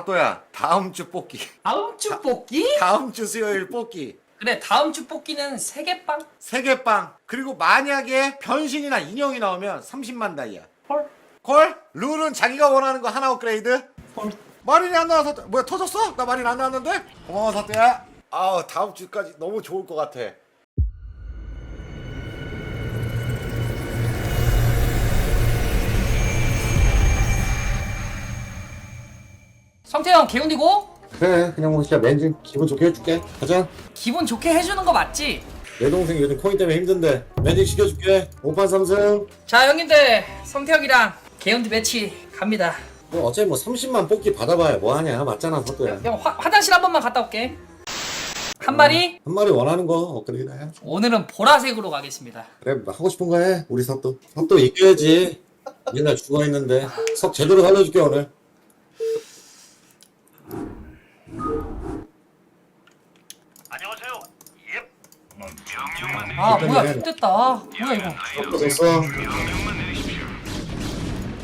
사또야 다음 주 뽑기 다음 주 뽑기? 다음 주 수요일 뽑기 그래 다음 주 뽑기는 세개빵 세개빵 그리고 만약에 변신이나 인형이 나오면 30만 다이아 헐. 콜? 룰은 자기가 원하는 거 하나 업그레이드 헐. 마린이 안 나와서 뭐야 터졌어? 나 마린 안 나왔는데? 고마워 사또야 아우 다음 주까지 너무 좋을 것 같아 성태형 개운이고. 그래 그냥 뭐 진짜 맨즈 기분 좋게 해줄게. 가자. 기분 좋게 해주는 거 맞지? 내 동생 요즘 코인 때문에 힘든데 맨즈 시켜줄게. 5판 3승. 자 형님들 성태형이랑 개운드 매치 갑니다. 뭐 어차피 뭐 30만 뽑기 받아봐야 뭐하냐. 맞잖아 사또야. 형 화, 화장실 한 번만 갔다 올게. 한 마리? 한 마리 원하는 거 업그레이드 해. 오늘은 보라색으로 가겠습니다. 그래 뭐 하고 싶은 거 해. 우리 사또 사또 이겨야지. 맨날 죽어있는데. 석 제대로 살려줄게 오늘 아 그러네. 뭐야 됐다 뭐야 이거 석 됐어.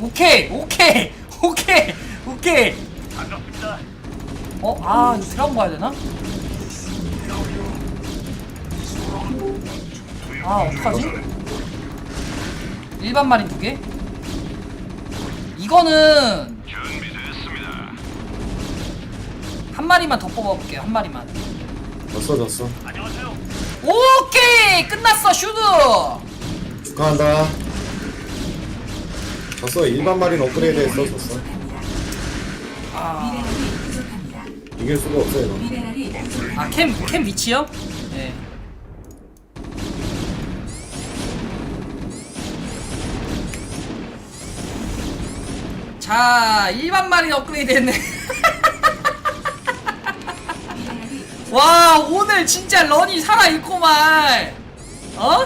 오케이 오케이 오케이 오케이. 어? 아 이거 드라곤 봐야 되나? 아 어떡하지? 일반 마린 두 개? 이거는. 한 마리만 더 뽑아볼게요 한 마리만 졌어 졌어 안녕하세요. 오케이 끝났어 슈드 축하한다 졌어 일반 마린 업그레이드 했어 졌어 아, 이길 수가 없어 이거 아 캠, 캠 위치요? 네. 자, 일반 마린 업그레이드 했네. 와, 오늘 진짜 런이 살아있구만. 어?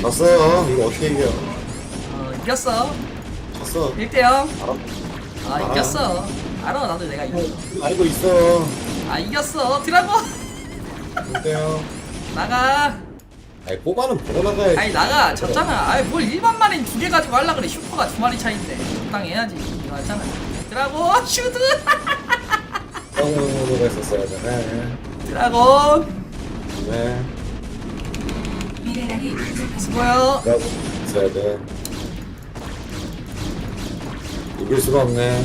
졌어 이거 어떻게 이겨 어, 이겼어. 졌어 1대0. 알아 아, 이겼어. 알아, 나도 내가 이겼어. 알고 있어 아, 이겼어. 드라곤. 어때요? 나가. 아니 뽑아는 보고 나가야지 아니 나가 졌잖아 아이 뭘 일반 마린 두개 가지고 하려 그래 슈퍼가 두 마리 차인데 적당히 해야지 이거 맞잖아 드라곤 슈드 성으로 했었어야 되네. 드라곤! 네. 수고요 라고 있어야 돼. 이길 수가 없네.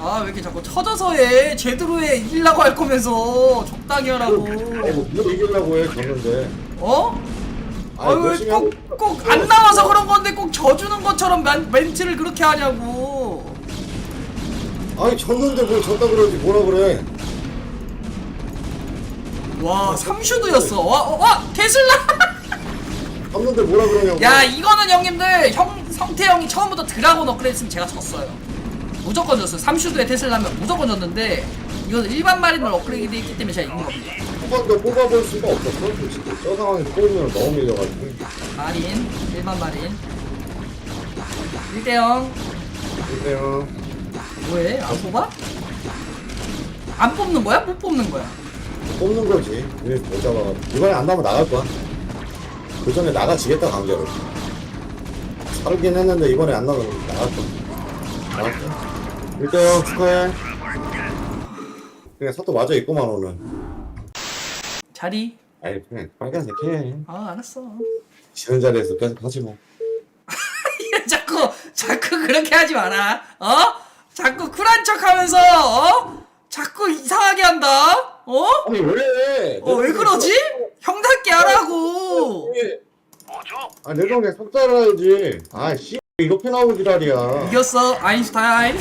아 왜 이렇게 자꾸 터져서 해? 제대로 해. 이기려고 할 거면서. 적당히 하라고. 아니 뭐뭘 이기려고 해 졌는데. 어? 아니, 하고 아왜꼭꼭 안 나와서 그런 건데 꼭 져주는 것처럼 멘, 멘트를 그렇게 하냐고 아니 졌는데 뭘 졌다 그러지? 뭐라 그래? 와 3슈드였어. 와, 어, 와 테슬라! 졌는데 뭐라 그러냐고. 야 이거는 형님들 형 성태형이 처음부터 드라곤 업그레이드 했으면 제가 졌어요. 무조건 졌어요. 3슈드에 테슬라면 무조건 졌는데 이거는 일반 마린을 업그레이드 했기 때문에 제가 이긴 겁니다. 한번더 뽑아볼 수가 없었어 솔직히. 저 상황에서 뽑으면 너무 밀려가지고. 마린 일반 마린. 1대0 근데요 뭐해? 안 뽑아? 안 뽑는 거야? 못 뽑는 거야? 뽑는 거지. 그래서 못 잡아가지고 이번에 안 나면 나갈 거야. 그 전에 나가지겠다 강제로. 살긴 했는데 이번에 안 나가면 나갈 거야. 나갈 거야. 1대0 축하해. 그냥 사또 맞아 있구만 오늘. 자리? 아이 그냥 빨간색 해. 아 알았어. 지는 자리에서 계속 하지 뭐. 자꾸 자꾸 그렇게 하지 마라. 어? 자꾸 쿨한 척 하면서 어? 자꾸 이상하게 한다 어? 아니 왜? 어 왜 그러지? 형답게 하라고 뭐죠? 아 내가 그냥 속 살아야지 아씨 이렇게 나오고 지랄이야 이겼어 아인슈타인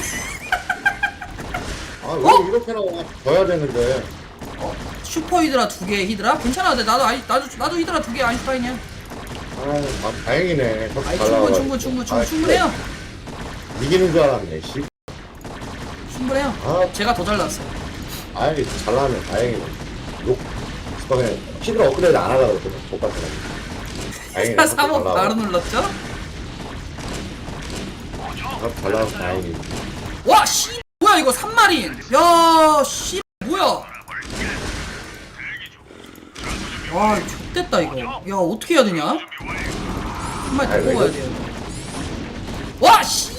아왜 어? 이렇게 나와 져야 되는데 슈퍼 히드라 두 개 히드라? 괜찮아 근데 나도 아이, 나도 나도 히드라 두 개 아인슈타인이야 아, 아 다행이네 아이 잘 충분. 충분 충분 충분 아, 충분해요 이기는 줄 알았네 씨 충분해요. 아, 제가 더 잘났어 아이 잘 나면 다행이네. 욕 그냥 히드라 업그레이드 안 하려고 그랬거든 똑같아가지고 다행이네. 3억 바로 눌렀죠? 잘 나와서 다행이네. 와씨 뭐야 이거 3마린. 야 씨 뭐야? 와 X됐다 이거. 야 어떻게 해야 되냐? 한 마리 더 아이고, 뽑아야 이거- 돼요. 와 씨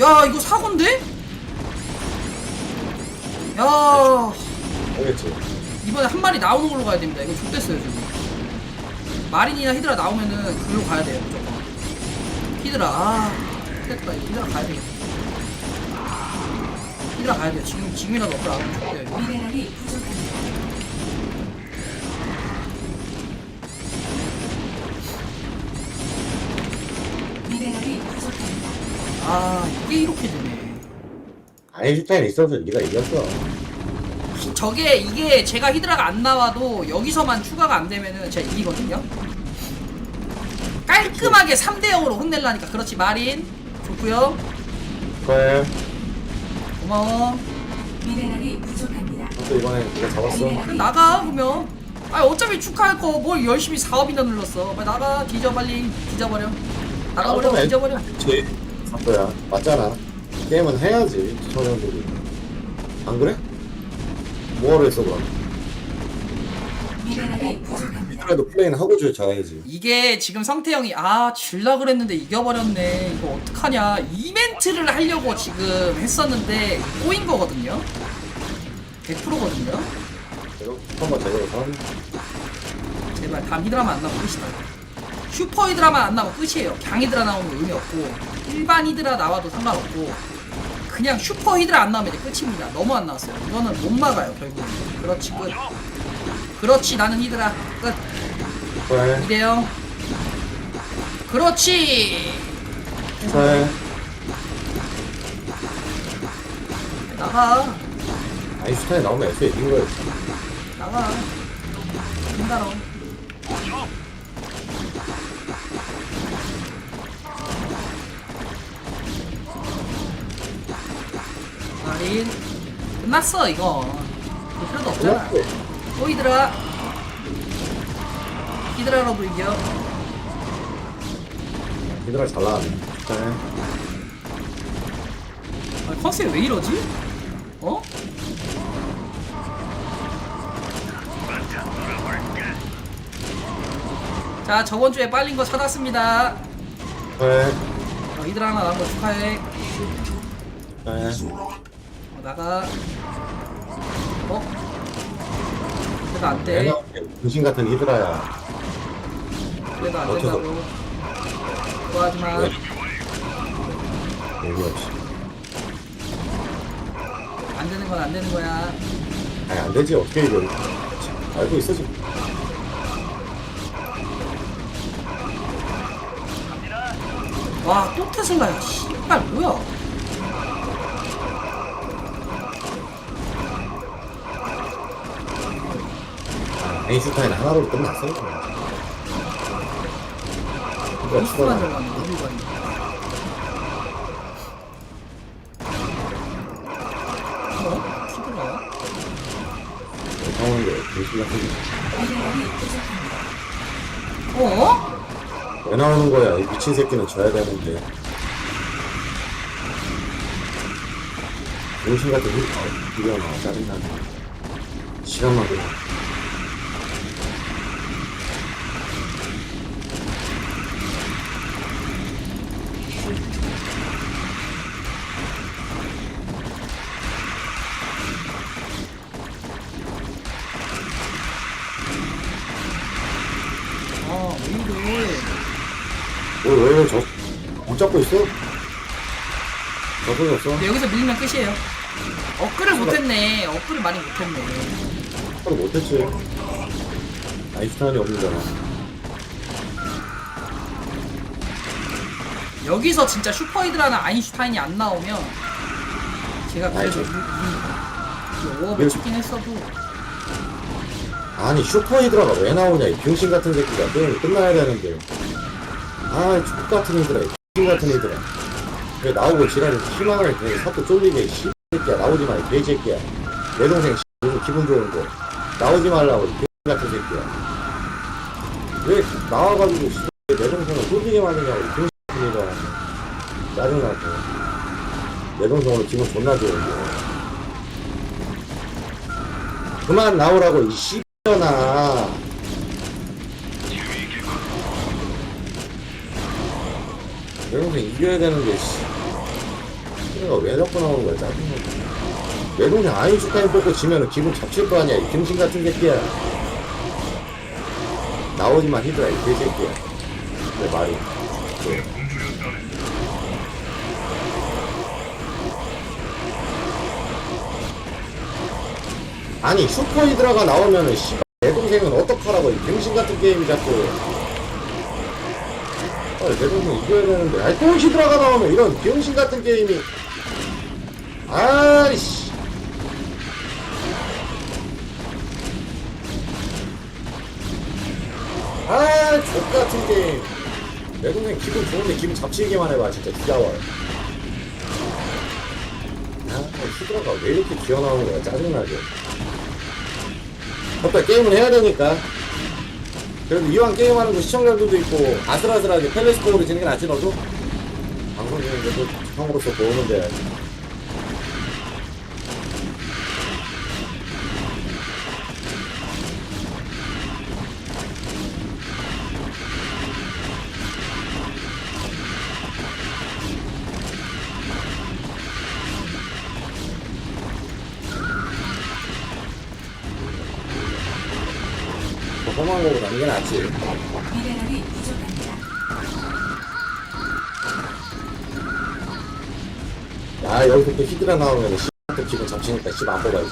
야 이거 사고인데? 야 알겠지? 이번에 한 마리 나오는 걸로 가야 됩니다. 이거 좋댔어요 지금. 마린이나 히드라 나오면은 글로 가야 돼요 무조건. 히드라 아 됐다 이거 히드라 가야 되겠다. 히드라 가야 돼요. 지금 지금이라도 이거. 미네랄이 부족합니다. 아 이게 이렇게 되네. 아인슈타인 있어서 네가 이겼어. 히- 저게 이게 제가 히드라가 안 나와도 여기서만 추가가 안 되면은 제가 이기거든요. 깔끔하게 3대 0으로 혼내려니까 그렇지 마린 좋고요. 그래. 고마워. 미네랄이 부족합니다. 또 이번에 네가 잡았어. 그럼 나가 그러면. 아 어차피 축하할 거 뭘 열심히 사업이나 눌렀어. 빨리 나가 뒤져 빨리 뒤져버려. 나가버려 뒤져버려. 그치. 사또야. 맞잖아. 게임은 해야지. 청년들이. 안 그래? 뭐하러 했어 그럼? 그래도 플레이는 하고 줘야지. 이게 지금 성태 형이 아 질라 그랬는데 이겨버렸네 이거 어떡하냐 이벤트를 하려고 지금 했었는데 꼬인 거거든요 100%거든요 한번 제대로 한. 제발 다음 히드라만 안 나오면 끝이다 슈퍼 히드라만 안 나오면 끝이에요 강 히드라 나오는 거 의미 없고 일반 히드라 나와도 상관없고 그냥 슈퍼 히드라 안 나오면 이제 끝입니다. 너무 안 나왔어요. 이거는 못 막아요 결국은. 그렇지 끝. 그렇지 나는 히드라. 끝. 그래. 이래요. 그렇지. 그래. 나가. 아인슈타인 나오면 애초에 이긴 거였지. 나가. 힘들어 마린 끝났어 이거 볼 필요도 없잖아. 또 히드라 히드라로도 이겨 얘들아 잘 나왔네. 그래. 아, 컨셉 왜 이러지? 어? 자 저번 주에 빨린 거 찾았습니다 그래. 어, 히드라 하나 나온 거 축하해 그래. 어, 나가 어? 그래도 안돼 당신 같은 이들아야. 그래도 안 어쩌다. 된다고 좋아하지마 왜? 의미 없이. 안 되는 건 안 되는 거야 아니 안 되지 어떻게 이겨? 알고 있어 지금. 와, 또 테슬라야. 씨발, 뭐야? 아인 슈타인 하나로 끝났어. 그러니까 들어가네, 어디 가니? 어? 게 같은 게. 어? 왜 나오는 거야? 이 미친 새끼는 져야 되는데. 용신 같은 힐, 어, 이거 나 짜증나네. 시간만 그래. 아, 왜 이래? 왜, 왜, 저, 못 잡고 있어? 저속이 없어? 근데 여기서 밀리면 끝이에요. 업글을 못했네. 업글을 많이 못했네. 하루 못했지. 아인슈타인이 없는잖아. 여기서 진짜 슈퍼히드라나 아인슈타인이 안 나오면 제가 그래도. 이깁니다. 5업을 찍긴 했어도 아니 슈퍼히드라가 왜 나오냐 이 병신 같은 새끼가 게임이 끝나야 되는데 아이 X 같은 히드라 이 X 같은 히드라 왜 나오고 지랄이 희망을 내 사또 쫄리게 이 X 새끼야 나오지 마이 개새끼야. 내 동생 요즘 기분 좋은데 나오지 말라고 이 같은 새끼야. 왜 나와가지고 X 내 동생을 쫄리게 만드냐고 이 병신 같은 히드라 짜증나고. 내 동생 오늘 기분 존나 좋은데 그만 나오라고 이 씨. 나 내 동생 이겨야 되는데 씨. 히드라가 왜 자꾸 나오는 거야 짜증나 내 동생 아인슈타인 뽑고 지면은 기분 잡칠 거 아니야 이 병신 같은 새끼야 나오지만 히드라 이 개새끼야 내 말이 네. 아니 슈퍼 히드라가 나오면은 씨발 내 동생은 어떡하라고 이 병신 같은 게임이 자꾸 아, 내 동생 이겨야 되는데 아니 또 히드라가 나오면 이런 병신 같은 게임이 아이씨 아, 족 같은 게임. 내 동생 기분 좋은데 기분 잡치기만 해봐, 진짜 지겨워. 아, 히드라가 왜 이렇게 기어나오는 거야, 짜증나게. 어때, 게임을 해야 되니까. 그래도 이왕 게임하는 거 시청자들도 있고, 아슬아슬하게 펠레스코어로 지는 게 낫지, 너도? 방송 중인데 또 형으로서 보는데. 이게 낫지. 미네랄이 부족합니다. 야 여기서 또 히드라 나오면 씨또 기분 잡치니까 씨안 뽑아야지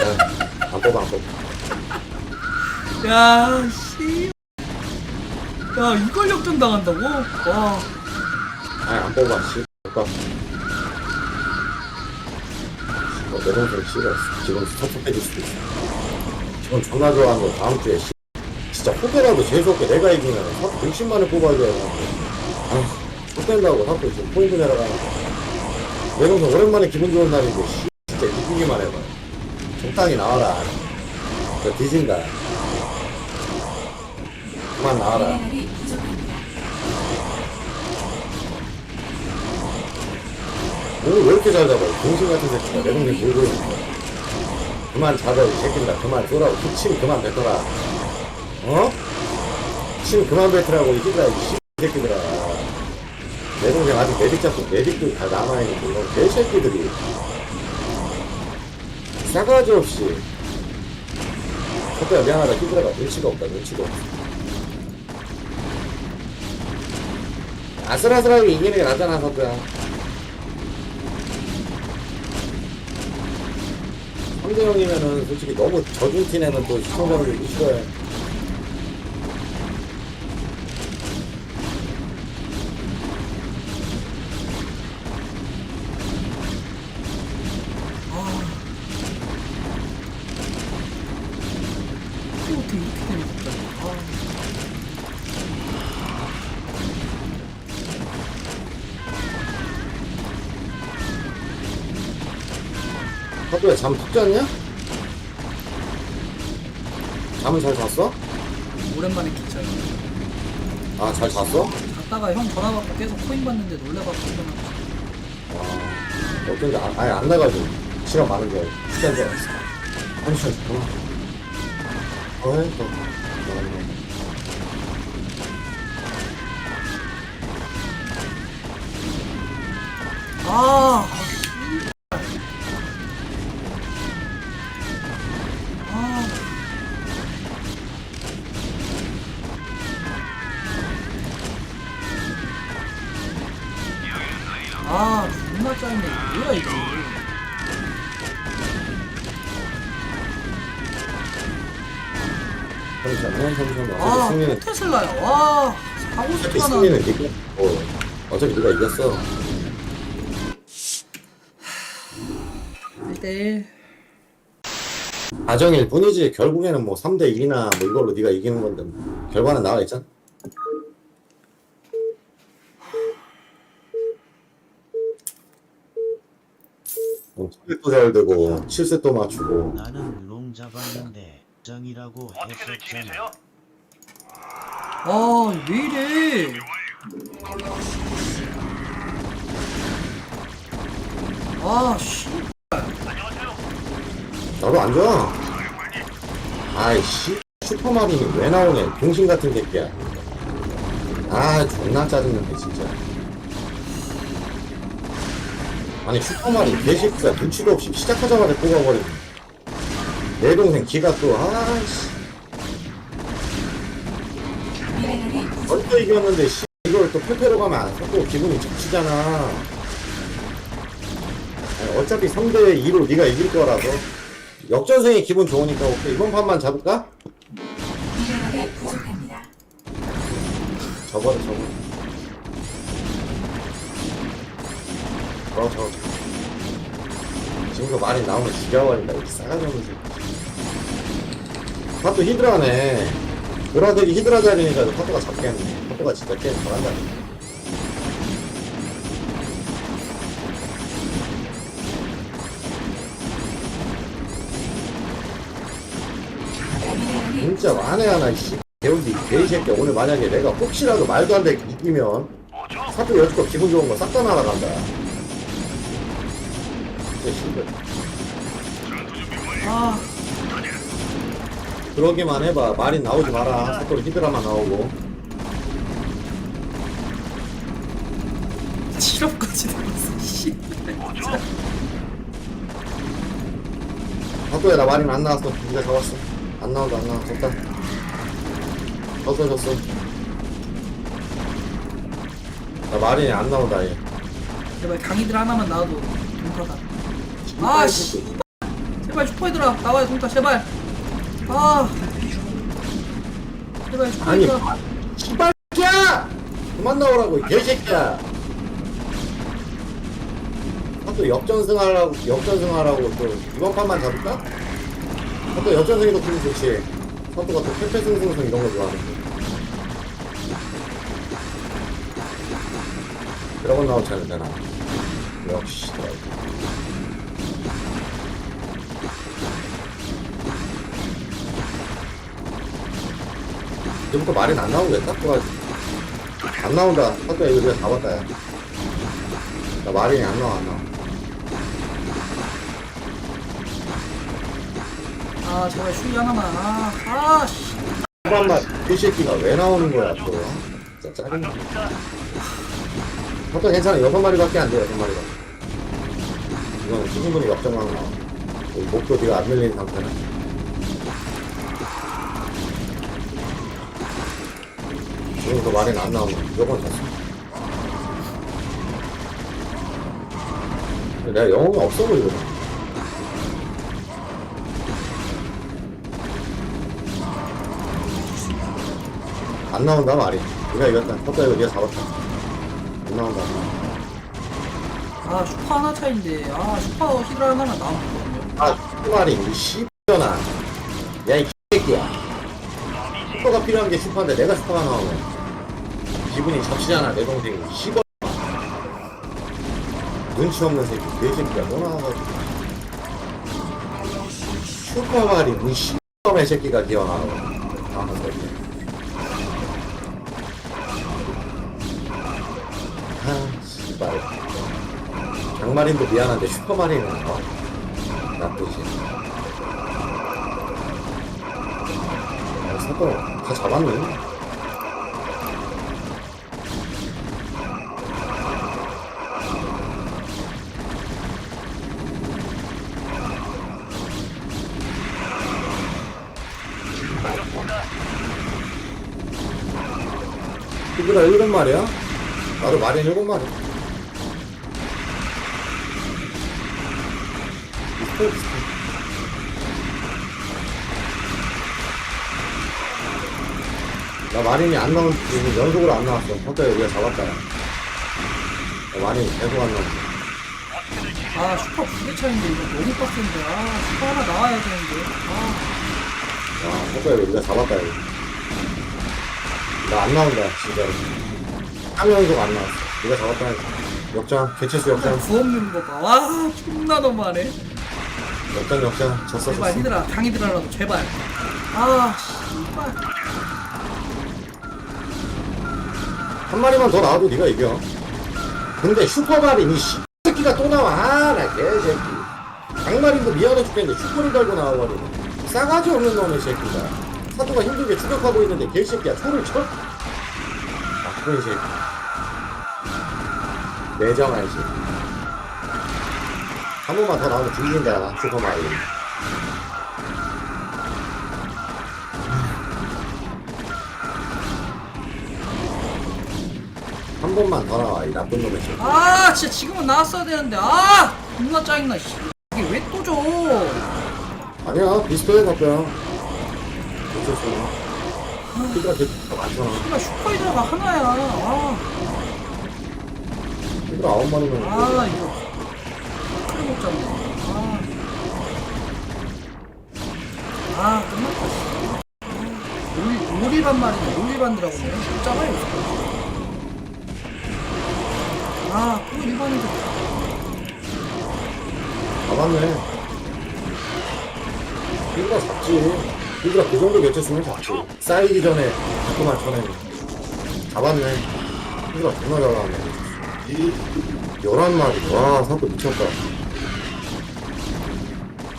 어, 안 뽑아 안 뽑아 야, 씨. 야, 이걸 역전 당한다고? 와. 아니 안 뽑아 씨 뽑아 어, 내 동생 씨가 지금 섭섭해질 수도 있어 지금 존나 좋아하는 거 다음 주에 씨 진짜 후배라도 재수없게 내가 이기면 한 60만을 뽑아야 돼 아, 좆된다고 자꾸 지금 포인트 내려가는 거 내 동생 오랜만에 기분 좋은 날인데 씨 진짜 이기기만 해봐 적당히 나와라 저 뒤진다 그만 나와라. 오늘 왜 이렇게 잘 잡아요? 동신 같은 새끼가 내 동생 몰고 있는 거. 그만 잡아, 이 새끼들아. 그만 쏘라고. 그침 그만 뱉어라. 어? 침 그만 뱉으라고, 이 새끼들아. 이 씨, 새끼들아. 내 동생 아직 메딕 잡고 메딕도 다 남아있는데, 이런 개새끼들이. 싸가지 없이. 석배야, 미안하다. 히드라가 눈치가 없다, 눈치가 없어. 아슬아슬하게 이기는 게 낫잖아, 석배야. 3대 0이면은 솔직히 너무 져준 팀에는 또 시청자들이 싫어해. 잠 푹 잤냐? 잠은 잘 잤어? 오랜만에 기차에. 아, 잘 잤어? 갔다가 형 전화 받고 계속 코인 받는데 놀래갖고 일어났지. 아, 어쩐지 아, 아예 안 나가지고. 시간 많은 게 시간 줄 알았어. 한 시간 더. 어이, 또. 어, 아. 아. 승리는 니가, 어, 어차피 네가 이겼어. 1대1. 가정일 뿐이지, 결국에는 뭐 3대 2나 뭐 이걸로 네가 이기는 건데, 뭐. 결과는 나와 있잖아. 뭐, 또 잘 되고, 7세 또 맞추고. 나는 롱 잡았는데 정이라고 어떻게들 했었잖아. 지내세요? 아, 왜 이래. 아, 씨. 나도 안 좋아. 아이씨, 슈퍼마린이 왜 나오네? 병신 같은 새끼야. 아, 존나 짜증나네, 진짜. 아니 슈퍼마리 개새끼가 눈치도 없이 시작하자마자 뽑아버리네 내 동생 기가 또 미네랄이 먼저 이겼는데 씨, 이걸 또 패패로 가면 안또 기분이 적치잖아. 어차피 3대 2로 네가 이길 거라서. 역전승이 기분 좋으니까 오케이. 이번 판만 잡을까? 미네랄이 부족합니다. 접어라 접어 어 저. 지금도 말이 나오면 죽여버린다 이렇게 싸가지 없는 새끼. 파도 히드라네 보라색이 히드라 자리니까 파도가 잡겠네. 파도가 진짜 게임 잘한다. 진짜 만에 하나 씨. 개운디 개새끼. 오늘 만약에 내가 혹시라도 말도 안 되게 이기면? 사도 여지껏 기분 좋은 거 싹 다 날아간다. 진짜 완료. 아 그러기만 해봐. 말이 나오지 마라. 사토리 히드라만 나오고. 실업까지 씨 뭐죠? 사토야, 나 말이 안 나왔어. 네가 잡았어. 안 나온다, 안 나와. 졌다. 졌어, 졌어. 나 말이 안 나온다, 얘. 제발 강의들 하나만 나와도 동타다 아 씨 제발 슈퍼이들아 나와요 동타 제발 아 제발 아니, 슈퍼이들아 씨발야! 그만 나오라고, 이 개새끼야! 사토 역전승 하려고, 역전승 하라고 또, 이번 판만 잡을까? 사토 역전승이 더 기분 좋지. 사토가 또 패패승승승 이런 거 좋아하는데. 드라곤 나오지 되나? 역시 드라곤. 이제부터 말이 안 나오겠다? 안 나온다. 사토야, 이거 내가 잡았다, 야. 나 말이 안 나와, 안 나와. 아 제발 슈이 하나만 아 아씨. 한번만. 이 새끼가 왜 나오는 거야 또? 진짜 짜증나. 사토 괜찮아. 여섯 마리밖에 안 돼 여섯 마리가. 이거는 충분히 여기 목표 뒤가 안 밀리는 상태는 지금도 말이 안 나오면 무조건 근데 내가 영웅이 없어 보이거든. 안 나온다 말이. 네가 이겼다 컸다 이거 네가 잡았다. 안 나온다. 아 슈퍼 하나 차인데. 아 슈퍼 히드라 하나만 나오면 되거든요. 아 슈퍼말이 이 씨X년아 야이 개새끼야. 슈퍼가 필요한 게 슈퍼인데 내가 슈퍼가 나오면 기분이 접시잖아 내 동생이. 씨발 눈치 없는 새끼 개새끼야. 또 나와가지고. 슈퍼말이 뭐 씨발의 새끼가 기어나와 아 새끼 아 씨발. 장마린도 미안한데 슈퍼마린은 어? 나쁘지 아, 사또 다 잡았네 히드라 일곱 마리야? 나도 마린 일곱 마리. 비슷해 비슷해. 나 마린이 안 나온 연속으로 안 나왔어. 퍼터 우리가 잡았다 야. 나 마린이 계속 안 나왔어. 아 슈퍼 두개 차인데 이거 너무 빡센데. 아 슈퍼 하나 나와야 되는데. 아 아 퍼터 우리가 잡았다 이거. 나안 나온다 진짜로 3연속 안 나왔어. 우리가 잡았다. 역전 개체수 역전 구원 누는 거 봐 와 존나 너무하네. 역전 역전 졌어 제발 졌어. 히드라 강 히드라라도 제발. 아 씨발. 한 마리만 더 나와도 네가 이겨. 근데 슈퍼마린 이 새끼가 또 나와. 아, 나 개새끼. 강마린도 미안해 죽겠는데 슈퍼를 달고 나와버리네. 싸가지 없는 놈의 새끼가. 사도가 힘들게 추격하고 있는데 개새끼야 초를 쳐? 나쁜 새끼. 내정할 새끼. 한 번만 더 나오면 뒤진다 슈퍼마리 한 번만 더 나와 이 나쁜 놈의 새끼 아 진짜 지금은 나왔어야 되는데 아 존나 짜증나 씨. 이게 왜 또 줘? 아니야 비슷해 답변 어쩔 수 없나 피드가 되게 더 많잖아 그러니까 슈퍼히드라가 하나야. 아, 피드가 아홉 마리면 아 이거 그래 못 잡네. 아, 아 끝났다. 씨. 올 올리반 말이네. 올리반이라고 해. 이거. 아, 또 일반인들. 잡았네 피드가 잡지. 피드가 그 정도 개체 수면 잡지. 쌓이기 전에 자꾸만 쳐내네 잡았네. 피드가 존나 잘 나왔네 열한 마리. 와 사고 미쳤다.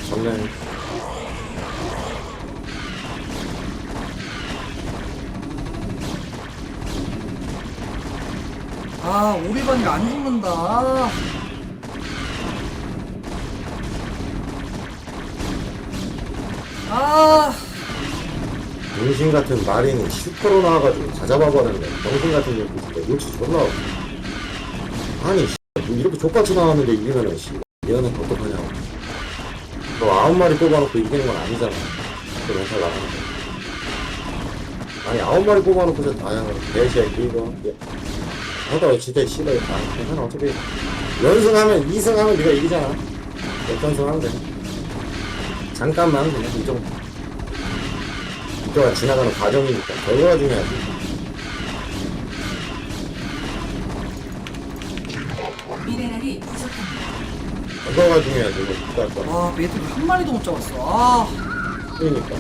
잡네. 아, 오리반이 안 죽는다. 아. 아, 용신 같은 마린이 슈퍼로 나와가지고 다 잡아버렸네. 정신 같은 년 진짜 눈치 존나 없어. 아니, 씨, 뭐 이렇게 족같이 나왔는데 이기면은, 씨, 얘는 어떡하냐고. 너 아홉 마리 뽑아놓고 이기는 건 아니잖아. 그 멘탈 나가는데. 아니, 아홉 마리 뽑아놓고서 다양한 개새끼, 이거. 예. 하다가 진짜 씨발, 아, 괜찮아. 어차피 연승하면, 2승하면 네가 이기잖아. 역전승 하면 돼. 잠깐만, 그냥 이 정도. 이거가 지나가는 과정이니까 결과가 중요하지 미네랄이 부족합니다. 결과가 중요하지 이거 국가 거 와, 매듭 한 마리도 못 잡았어. 아, 그러니까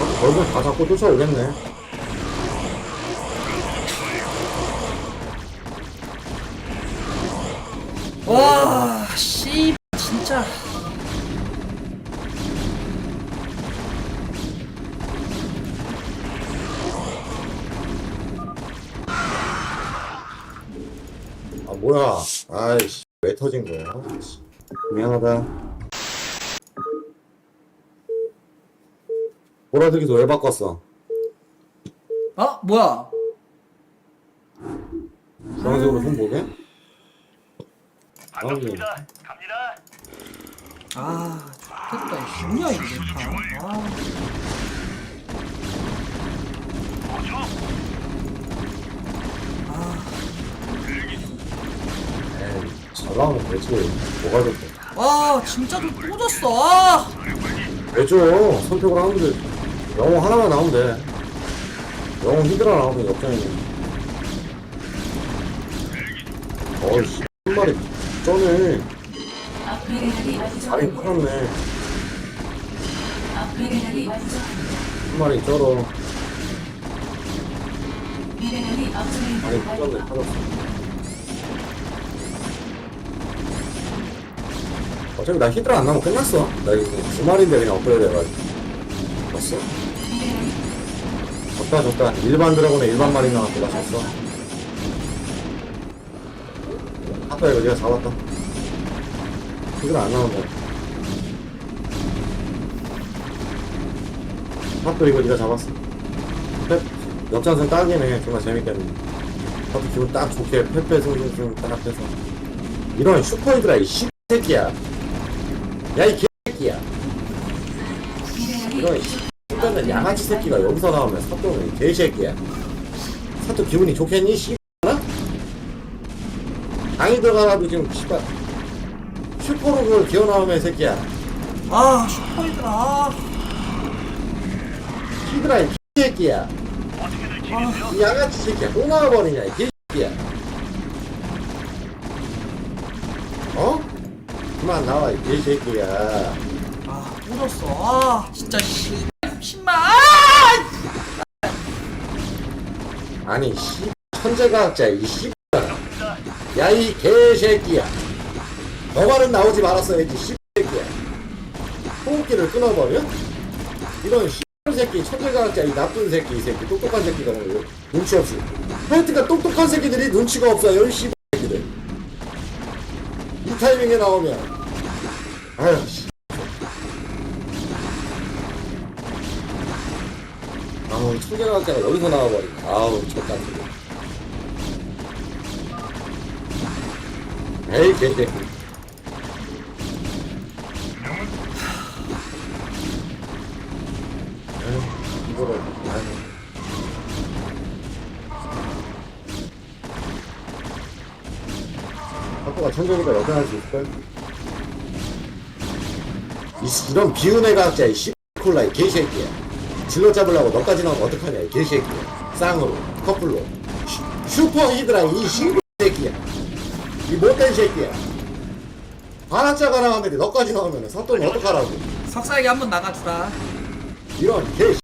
아, 결국 다 잡고 쫓아오겠네 와, 씨, 진짜. 아 뭐야 아이씨 왜 터진 거야 씨. 미안하다 보라색이서 왜 바꿨어 아, 뭐야? 주황색으로 손 보게? 반갑습니다. 갑니다. 아, 좋겠다. 이 뭐냐 이게? 아, 아. 뭐죠? 에이 잘 나오면 되지 뭐가 좋대 아, 진짜 좀 꽂았어. 아, 왜죠? 선택을 하는데 영어 하나만 나오면 돼. 영어 히드라 나오면 역전이네. 어이 씨, 한 마리 쩌네. 미네랄이 부족합니다. 한 마리 쩔어. 풀었네, 업그레이드 풀었어. 어차피 나 히드라 안 나오면 끝났어. 나 이거 두 마리인데 그냥 업그레이드 해가지고. 봤어? 졌다, 졌다. 일반 드라곤에 일반 마리 나왔고, 나 졌어. 아까 이거 내가 잡았다. 히드라 안 나온다. 핫도 이거 네가 잡았어. 펩, 역전승 딱이네. 정말 재밌겠네. 핫도 기분 딱 좋게 페페 승승승 딱 해서. 이런 슈퍼히드라 이 씨새끼야. 야 이 개새끼야. 이런 씨발년 양아치 새끼가 여기서 나오면 사또는 이 개새끼야. 사또 기분이 좋겠니 씨 당이 들어가라도 지금 씨발 슈퍼로 그걸 기어 나오면 이 새끼야. 아, 슈퍼이드라. 아, 히드라 이 될지 이 양아치 새끼야 또 나와버리냐 이 개새끼야 어? 그만 나와 이 개새끼야 아, 꽂았어. 아, 진짜 씨, 신마. 아! 아니 씨 천재과학자 이 씨. 야 이 개새끼야. 너 말은 나오지 말았어야지 씨 새끼야. 호흡기를 끊어버려? 이런 씨 새끼 천재과학자 이 나쁜 새끼 이 새끼 똑똑한 새끼가 뭐 눈치 없이. 하여튼간 똑똑한 새끼들이 눈치가 없어요 이 씨발 새끼들. 이 타이밍에 나오면. 아유 씨. 아우 천재과학자가 여기서 나와버리네. 아우 족같은 에이 이거를 아유. 학교가 천재니까 여전할 수 있을걸? 이, 이런 비운의 과학자 이 씨콜라 이 개새끼야. 질러 잡으려고 너까지 나오면 어떡하냐 이 개새끼야. 쌍으로 커플로. 슈- 슈퍼 히드라 이 씨새끼야 이 못된 새끼야 반학자가 나왔는데 너까지 나오면 사또는 어떡하라고 석사기 한번 나가주라. 이런 개 X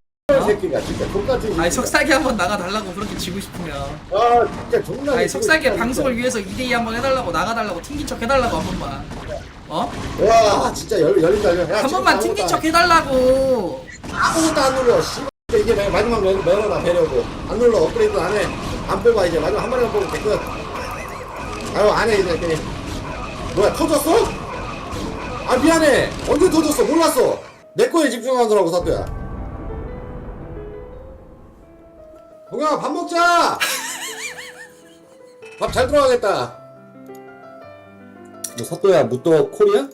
새끼가 진짜 똑같은 아니. 석사기 한번 나가달라고 그렇게 지고 싶으면. 아 진짜 존나 아니 진짜. 방송을 위해서 2대2 한번 해달라고 나가달라고 튕긴 척 해달라고 한 번만. 어? 와 진짜 열, 열린다 야, 한 번만 튕긴 안- 척 해달라고. 아무것도 안 눌러 씨 이게 마지막 매, 매너나 배려고 안 눌러 업그레이드 안 해 안 뽑아 이제 마지막 한 마리만 뽑으면 될것 아유 안해 이제 그냥 뭐야 터졌어? 아 미안해 언제 터졌어 몰랐어 내 거에 집중하느라고 사또야 동영아 밥 먹자 밥 잘 들어가겠다 뭐 사또야 무또 콜이야?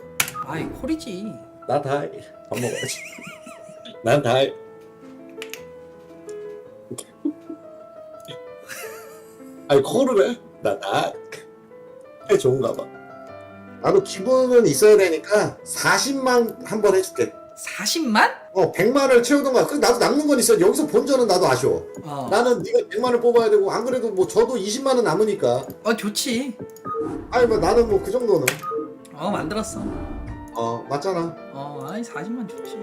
아이 콜이지. 나다 해. 밥 먹어야지. 난다 해. 아니 콜을 해? 나다 해. 좋은가 봐. 나도 기분은 있어야 되니까 40만 한 번 해줄게. 40만? 어 100만을 채우던가. 그 나도 남는 건 있어. 여기서 본전은 나도 아쉬워. 어. 나는 네가 100만을 뽑아야 되고 안 그래도 뭐 저도 20만은 남으니까. 어 좋지. 아니 뭐 나는 뭐 그 정도는. 어 만들었어. 어 맞잖아. 어 아이 40만 좋지.